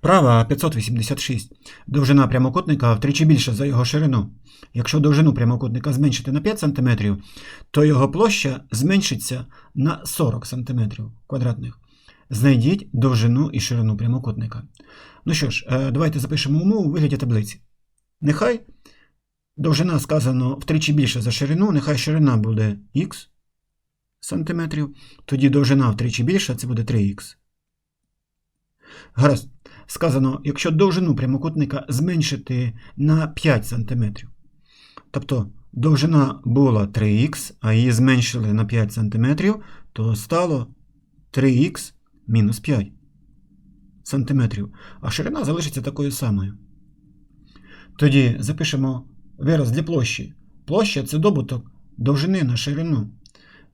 Вправа 586. Довжина прямокутника втричі більша за його ширину. Якщо довжину прямокутника зменшити на 5 см, то його площа зменшиться на 40 см квадратних. Знайдіть довжину і ширину прямокутника. Ну що ж, е, давайте запишемо умову у вигляді таблиці. Нехай довжина сказано втричі більше за ширину, нехай ширина буде х сантиметрів, тоді довжина втричі більша, це буде 3х. Гаразд. Сказано, якщо довжину прямокутника зменшити на 5 см. Тобто довжина була 3х, а її зменшили на 5 см, то стало 3х мінус 5 см. А ширина залишиться такою самою. Тоді запишемо вираз для площі. Площа це добуток довжини на ширину.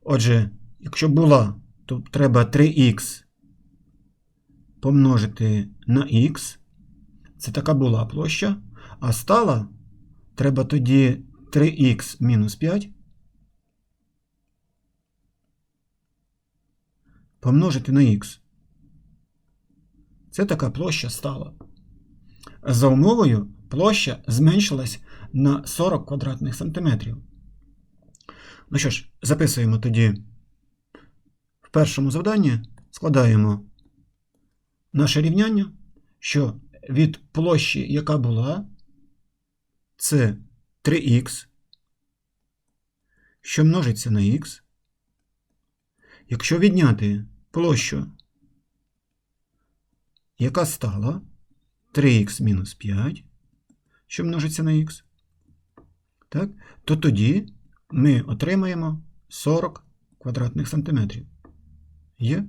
Отже, якщо була, то треба 3х помножити на х. Це така була площа. А стала треба тоді 3х мінус 5 помножити на х. Це така площа стала. За умовою площа зменшилась на 40 квадратних сантиметрів. Ну що ж, записуємо тоді в першому завданні, складаємо наше рівняння, що від площі, яка була, це 3х, що множиться на х. Якщо відняти площу, яка стала 3х мінус 5, що множиться на х, так, то тоді ми отримаємо 40 квадратних сантиметрів. Є?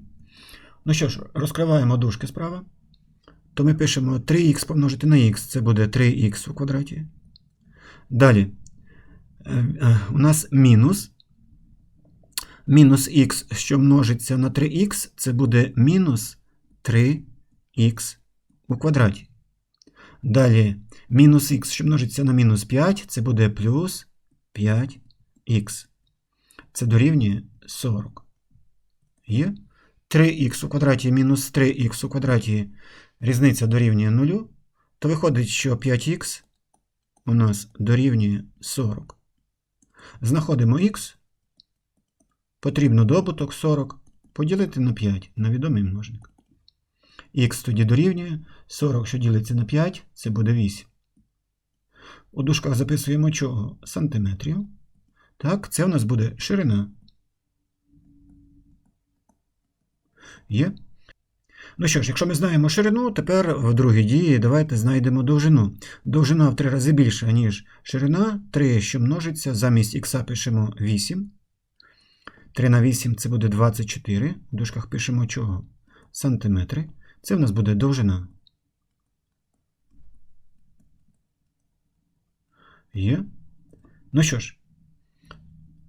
Ну що ж, розкриваємо дужки справа. То ми пишемо 3х помножити на х, це буде 3х у квадраті. Далі е, е, у нас мінус. Мінус х, що множиться на 3х, це буде мінус 3х у квадраті. Далі мінус х, що множиться на мінус 5, це буде плюс 5х. Це дорівнює 40. Є? 3х у квадраті мінус 3х у квадраті різниця дорівнює 0, то виходить, що 5х у нас дорівнює 40. Знаходимо х, потрібно добуток 40 поділити на 5 на відомий множник. Х тоді дорівнює 40, що ділиться на 5, це буде 8. У дужках записуємо чого? Сантиметрів. Так, це у нас буде ширина. Є. Ну що ж, якщо ми знаємо ширину, тепер в другій дії давайте знайдемо довжину. Довжина в три рази більша, ніж ширина. 3, що множиться, замість х пишемо 8. 3 на 8 це буде 24. В дужках пишемо чого? Сантиметри. Це в нас буде довжина. Є. Ну що ж,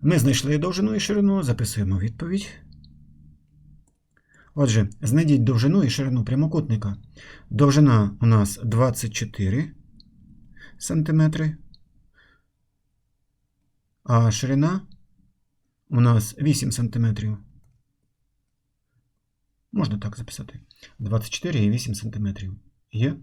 ми знайшли довжину і ширину, записуємо відповідь. Отже, знайдіть довжину і ширину прямокутника. Довжина у нас 24 см, а ширина у нас 8 см. Можна так записати. 24 і 8 см. Є.